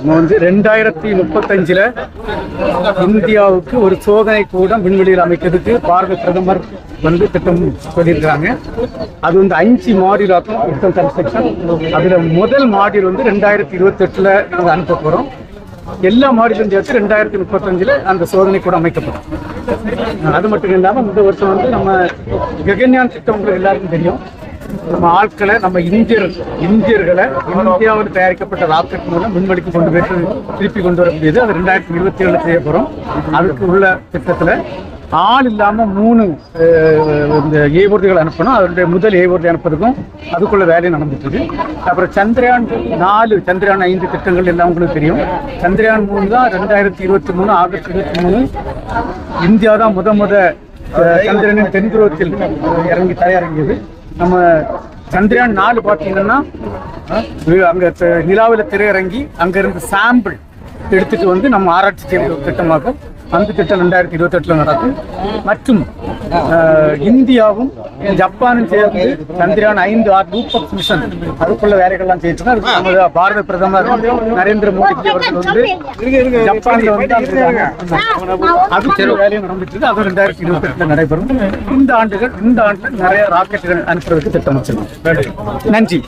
நம்ம வந்து ரெண்டாயிரத்தி முப்பத்தஞ்சில் இந்தியாவுக்கு ஒரு சோதனை கூடம் விண்வெளியில் அமைக்கிறதுக்கு பாரத பிரதமர் வந்து திட்டம் சொல்லியிருக்கிறாங்க. அது வந்து அஞ்சு மாடியூல் ஆகும் திட்டம் கன்ஸ்ட்ரக்ஷன் அதில் முதல் மாடியூல் வந்து ரெண்டாயிரத்தி இருபத்தெட்டில் நாங்கள் அனுப்ப போகிறோம் எல்லா மாடியூலும் சேர்த்து ரெண்டாயிரத்தி முப்பத்தஞ்சில் அந்த சோதனை கூட அமைக்கப்படும். அது மட்டும் இல்லாமல் இந்த வருஷம் வந்து நம்ம ககன்யான் திட்டம் உங்களுக்கு எல்லாருக்கும் தெரியும். நம்ம ஆட்களை நம்ம இந்தியர் இந்தியர்களை இந்தியாவில் தயாரிக்கப்பட்ட ராக்கெட் மூலம் விண்வெளிக்கு கொண்டு போய் திருப்பி கொண்டு வர முடியுது. அது ரெண்டாயிரத்தி இருபத்தி ஏழு செய்ய போறோம். அதுக்கு உள்ள திட்டத்தில் ஆள் இல்லாமல் மூணு இந்த ஏவூர்திகள் அனுப்பணும். அதனுடைய முதல் ஏவூர்தி அனுப்புறதுக்கும் அதுக்குள்ள வேலை நடந்துட்டு இருக்கு அப்புறம் சந்திரயான் நாலு சந்திரயான் ஐந்து திட்டங்கள் எல்லாம் உங்களுக்கு தெரியும். சந்திரயான் மூணு தான் ரெண்டாயிரத்தி இருபத்தி மூணு ஆகஸ்ட் இருபத்தி மூணு. இந்தியா தான் முத முத சந்திரனின் தென்துருவத்தில் இறங்கி தரையிறங்கியது. நம்ம சந்திரயான் நாலு பார்த்தீங்கன்னா அங்கே அங்க திரையிறங்கி அங்க இருந்து சாம்பிள் எடுத்துட்டு வந்து நம்ம ஆராய்ச்சி செய்த அந்த திட்டம் ரெண்டாயிரத்தி இருபத்தி எட்டுல நடக்கும். மற்றும் இந்தியாவும் ஜப்பானும் சேர்ந்து சந்திரயான் ஐந்து ஆறு ரூபக் மிஷன் அதுக்குள்ள வேலைகள்லாம் அதுக்கு நமது பாரத பிரதமர் நரேந்திர மோடி அவர்கள் வந்து ஜப்பான்ல வந்து அந்த- அது சில வேலையும் நடந்துட்டு இருக்கு. அது ரெண்டாயிரத்தி இருபத்தி எட்டுல நடைபெறும். இந்த ஆண்டுகள் இந்த ஆண்டு நிறைய ராக்கெட்டுகள் அனுப்புறதுக்கு திட்டம் வச்சிருக்கோம் நன்றி.